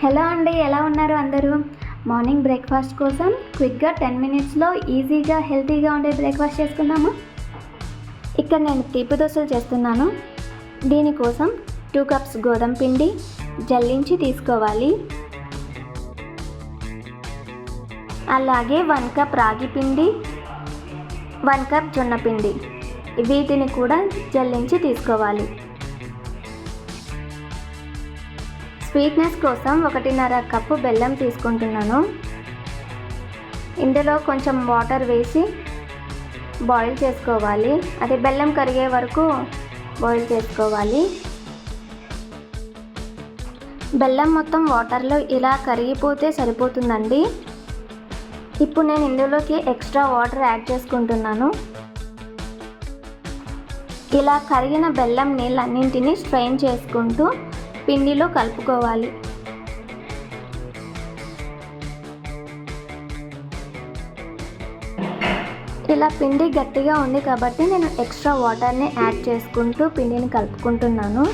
Hello అండి ఎలా ఉన్నారు అందరూ? మార్నింగ్ బ్రేక్ఫాస్ట్ కోసం క్విక్గా టెన్ మినిట్స్లో ఈజీగా హెల్తీగా ఉండే బ్రేక్ఫాస్ట్ చేసుకుందాము? ఇక్కడ నేను తీపి దోశలు చేస్తున్నాను. దీనికోసం టూ కప్స్ గోధుమ పిండి జల్లించి తీసుకోవాలి. అలాగే వన్ కప్ రాగి పిండి వన్ కప్ జొన్న పిండి. వీటిని కూడా జల్లించి తీసుకోవాలి. స్వీట్నెస్ కోసం ఒకటిన్నర కప్పు బెల్లం తీసుకుంటున్నాను. ఇందులో కొంచెం వాటర్ వేసి బాయిల్ చేసుకోవాలి. అది బెల్లం కరిగే వరకు బాయిల్ చేసుకోవాలి. బెల్లం మొత్తం వాటర్లో ఇలా కరిగిపోతే సరిపోతుందండి. ఇప్పుడు నేను ఇందులోకి ఎక్స్ట్రా వాటర్ యాడ్ చేసుకుంటున్నాను. ఇలా కరిగిన బెల్లం నీళ్ళన్నింటినీ స్ట్రెయిన్ చేసుకుంటూ పిండిలో కలుపుకోవాలి. ఇలా పిండి గట్టిగా ఉంది కాబట్టి నేను ఎక్స్ట్రా వాటర్ని యాడ్ చేసుకుంటూ పిండిని కలుపుకుంటున్నాను.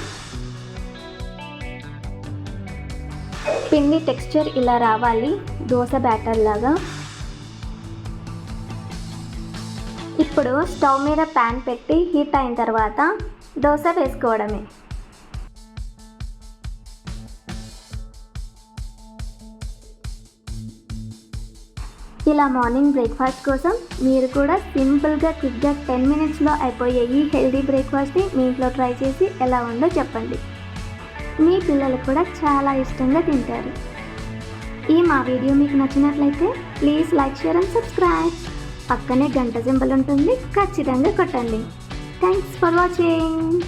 పిండి టెక్స్చర్ ఇలా రావాలి దోశ బ్యాటర్ లాగా. ఇప్పుడు స్టవ్ మీద ప్యాన్ పెట్టి హీట్ అయిన తర్వాత దోశ వేసుకోవడమే. ఇలా మార్నింగ్ బ్రేక్ఫాస్ట్ కోసం మీరు కూడా సింపుల్గా క్విక్గా టెన్ మినిట్స్లో అయిపోయే ఈ హెల్దీ బ్రేక్ఫాస్ట్ని మీ ఇంట్లో ట్రై చేసి ఎలా ఉందో చెప్పండి. మీ పిల్లలు కూడా చాలా ఇష్టంగా తింటారు. ఈ మా వీడియో మీకు నచ్చినట్లయితే please like share and subscribe. పక్కనే గంట సింబల్ ఉంటుంది ఖచ్చితంగా కొట్టండి. Thanks for watching.